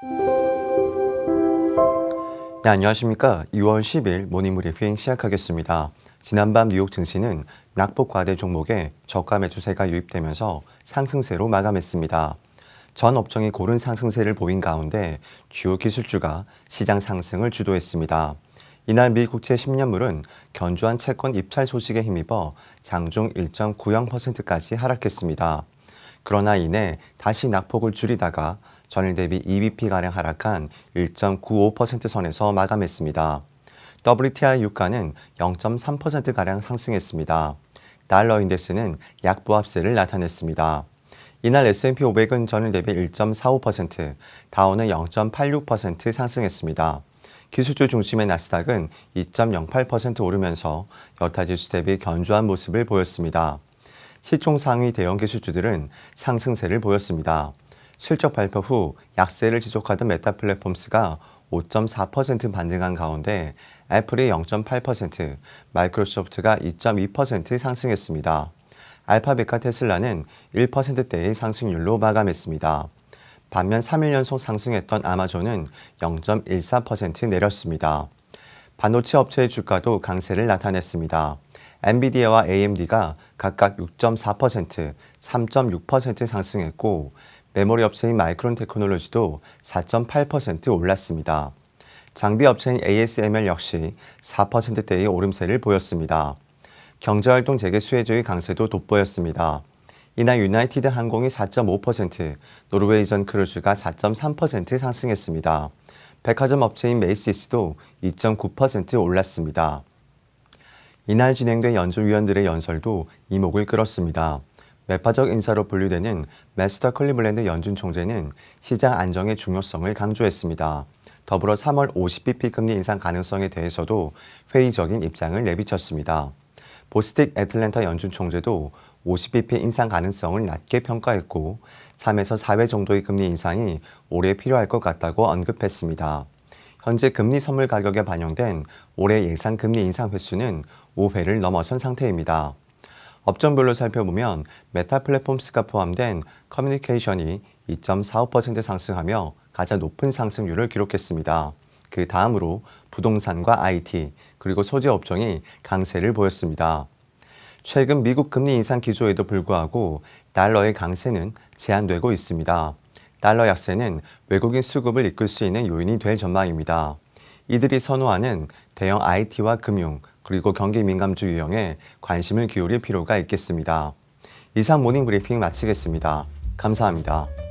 네, 안녕하십니까. 2월 10일 모닝 브리핑 시작하겠습니다. 지난밤 뉴욕 증시는 낙폭 과대 종목에 저가 매수세가 유입되면서 상승세로 마감했습니다. 전 업종이 고른 상승세를 보인 가운데 주요 기술주가 시장 상승을 주도했습니다. 이날 미 국채 10년물은 견조한 채권 입찰 소식에 힘입어 장중 1.90%까지 하락했습니다. 그러나 이내 다시 낙폭을 줄이다가 전일 대비 2bp가량 하락한 1.95% 선에서 마감했습니다. WTI 유가는 0.3%가량 상승했습니다. 달러 인덱스는 약보합세를 나타냈습니다. 이날 S&P 500은 전일 대비 1.45%, 다우는 0.86% 상승했습니다. 기술주 중심의 나스닥은 2.08% 오르면서 여타 지수 대비 견조한 모습을 보였습니다. 시총 상위 대형 기술주들은 상승세를 보였습니다. 실적 발표 후 약세를 지속하던 메타 플랫폼스가 5.4% 반등한 가운데 애플이 0.8%, 마이크로소프트가 2.2% 상승했습니다. 알파벳과 테슬라는 1%대의 상승률로 마감했습니다. 반면 3일 연속 상승했던 아마존은 0.14% 내렸습니다. 반도체 업체의 주가도 강세를 나타냈습니다. 엔비디아와 AMD가 각각 6.4%, 3.6% 상승했고 메모리 업체인 마이크론 테크놀로지도 4.8% 올랐습니다. 장비 업체인 ASML 역시 4%대의 오름세를 보였습니다. 경제활동 재개 수혜주의 강세도 돋보였습니다. 이날 유나이티드 항공이 4.5%, 노르웨이전 크루즈가 4.3% 상승했습니다. 백화점 업체인 메이시스도 2.9% 올랐습니다. 이날 진행된 연준위원들의 연설도 이목을 끌었습니다. 매파적 인사로 분류되는 메스터 클리블랜드 연준 총재는 시장 안정의 중요성을 강조했습니다. 더불어 3월 50bp 금리 인상 가능성에 대해서도 회의적인 입장을 내비쳤습니다. 보스틱 애틀랜타 연준 총재도 50bp 인상 가능성을 낮게 평가했고 3에서 4회 정도의 금리 인상이 올해 필요할 것 같다고 언급했습니다. 현재 금리 선물 가격에 반영된 올해 예상 금리 인상 횟수는 5회를 넘어선 상태입니다. 업종별로 살펴보면 메타 플랫폼스가 포함된 커뮤니케이션이 2.45% 상승하며 가장 높은 상승률을 기록했습니다. 그 다음으로 부동산과 IT 그리고 소재 업종이 강세를 보였습니다. 최근 미국 금리 인상 기조에도 불구하고 달러의 강세는 제한되고 있습니다. 달러 약세는 외국인 수급을 이끌 수 있는 요인이 될 전망입니다. 이들이 선호하는 대형 IT와 금융 그리고 경기 민감주 유형에 관심을 기울일 필요가 있겠습니다. 이상 모닝 브리핑 마치겠습니다. 감사합니다.